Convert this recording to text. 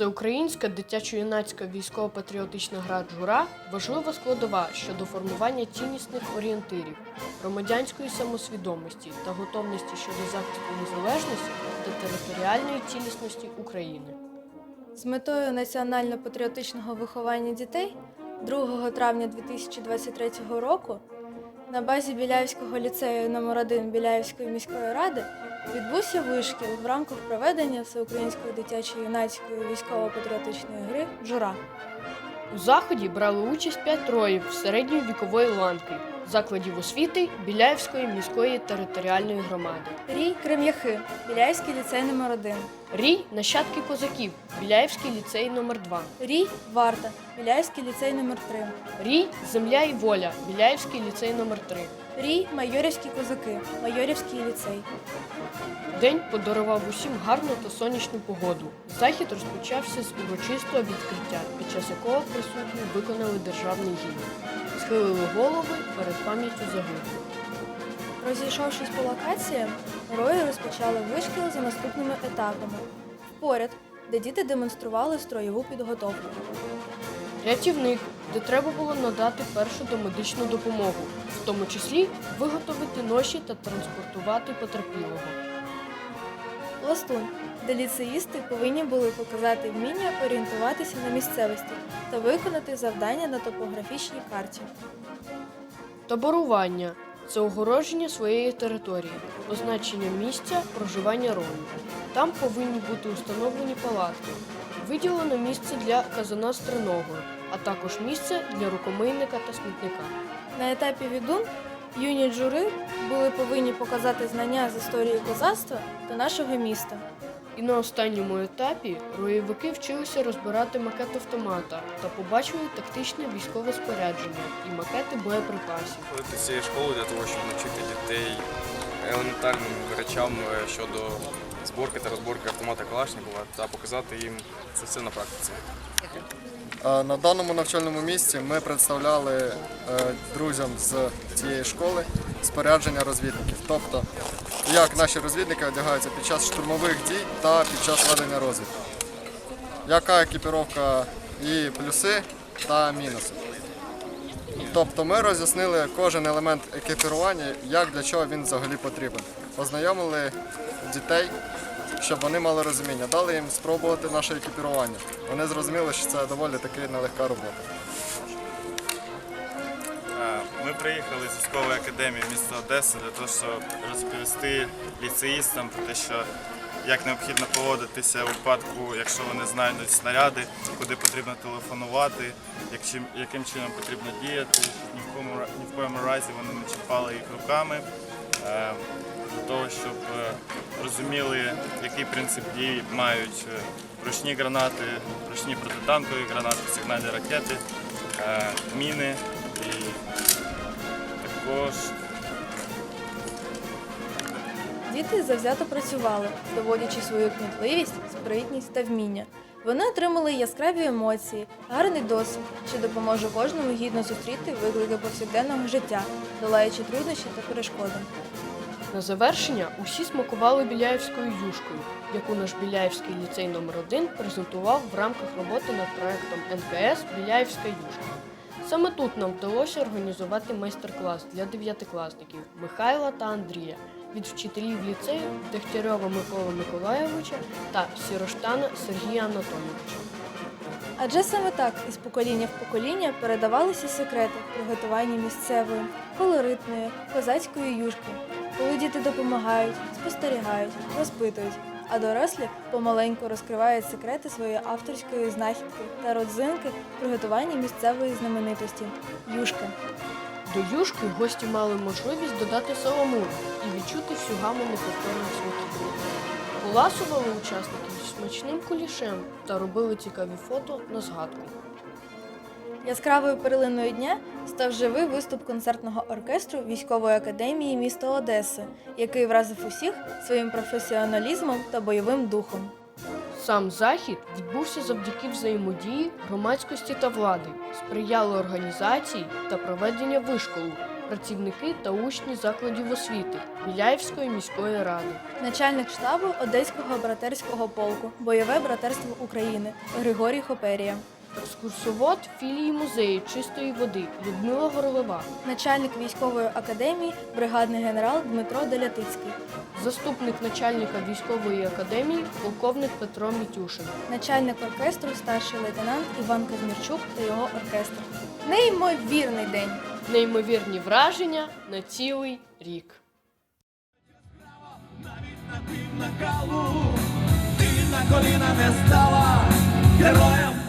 Всеукраїнська дитячо-юнацька військово-патріотична гра «Джура» важлива складова щодо формування ціннісних орієнтирів, громадянської самосвідомості та готовності щодо захисту незалежності та територіальної цілісності України. З метою національно-патріотичного виховання дітей 2 травня 2023 року на базі Біляївського ліцею номер 1 Біляївської міської ради відбувся вишкіл в рамках проведення Всеукраїнської дитячо-юнацької військово-патріотичної гри Джура. У заході брали участь п'ять троїв середньої вікової ланки закладів освіти Біляївської міської територіальної громади. Рій Крем'яхи, Біляївський ліцей номер 1 Рій нащадки козаків Біляївський ліцей номер 2 Рій Варта, Біляївський ліцей номер 3 Рій Земля і воля Біляївський ліцей номер 3 Рій Майорівські козаки, Майорівський ліцей. День подарував усім гарну та сонячну погоду. Захід розпочався з урочистого відкриття, під час якого присутні виконали державний гімн. Схилили голови перед пам'яттю загиблих. Розійшовшись по локаціям, герої розпочали вишкіл за наступними етапами. Впоряд, де діти демонстрували строєву підготовку. Рятівник, де треба було надати першу домедичну допомогу, в тому числі виготовити ноші та транспортувати потерпілого. Пластун, де ліцеїсти повинні були показати вміння орієнтуватися на місцевості та виконати завдання на топографічній карті. Таборування це огородження своєї території, означення місця проживання ромів. Там повинні бути установлені палатки, виділено місце для казана стриного, а також місце для рукомийника та смітника. На етапі відун юні джури були повинні показати знання з історії козацтва та нашого міста. І на останньому етапі роєвики вчилися розбирати макет автомата та побачили тактичне військове спорядження і макети боєприпасів. ходити цієї школи для того, щоб навчити дітей елементарним речам е, щодо зборки та розборки автомата Калашникова та показати їм це все на практиці. А На даному навчальному місці ми представляли е, друзям з цієї школи спорядження розвідників, тобто як наші розвідники одягаються під час штурмових дій та під час ведення розвідки. Яка екіпіровка і плюси та мінуси. Тобто ми роз'яснили кожен елемент екіпірування, як для чого він взагалі потрібен. Познайомили дітей, щоб вони мали розуміння. Дали їм спробувати наше екіпірування. Вони зрозуміли, що це доволі таки нелегка робота. Ми приїхали з військової академії міста Одеси для того, щоб розповісти ліцеїстам про те, що як необхідно поводитися у випадку, якщо вони знайдуть снаряди, куди потрібно телефонувати, яким чином потрібно діяти, ні в кому ні в коєму разі вони не чіпали їх руками. Е, Для того, щоб е, розуміли, який принцип дії мають е, ручні гранати, ручні протитанкові гранати, сигнальні ракети, міни і також Діти завзято працювали, доводячи свою кмітливість, спритність та вміння. Вони отримали яскраві емоції, гарний досвід, що допоможе кожному гідно зустріти виклики повсякденного життя, долаючи труднощі та перешкоди. На завершення усі смакували біляївською юшкою, яку наш Біляївський ліцей номер 1 презентував в рамках роботи над проектом НКС Біляївська юшка. Саме тут нам вдалося організувати майстер-клас для дев'ятикласників Михайла та Андрія від вчителів ліцею Дегтярьова Микола Миколайовича та Сіроштана Сергія Анатолійовича. Адже саме так із покоління в покоління передавалися секрети приготування місцевої, колоритної, козацької юшки, коли діти допомагають, спостерігають, розпитують, а дорослі помаленьку розкривають секрети своєї авторської знахідки та родзинки приготування місцевої знаменитості юшки. До юшки гості мали можливість додати соломину і відчути всю гаму неповторних смаків. Поласували учасників смачним кулішем та робили цікаві фото на згадку. Яскравою перлиною дня став живий виступ концертного оркестру військової академії міста Одеси, який вразив усіх своїм професіоналізмом та бойовим духом. Сам захід відбувся завдяки взаємодії громадськості та влади, сприяли організації та проведення вишколу, працівники та учні закладів освіти Біляївської міської ради. Начальник штабу Одеського братерського полку, бойове братерство України Григорій Хоперія. Екскурсовод філії музею чистої води Людмила Горлова, Начальник військової академії, бригадний генерал Дмитро Делятицький. заступник начальника військової академії, полковник Петро Мітюшин. Начальник оркестру старший лейтенант Іван Казмірчук та його оркестр. Неймовірний день! Неймовірні враження на цілий рік. Ти на коліна не стала, слава.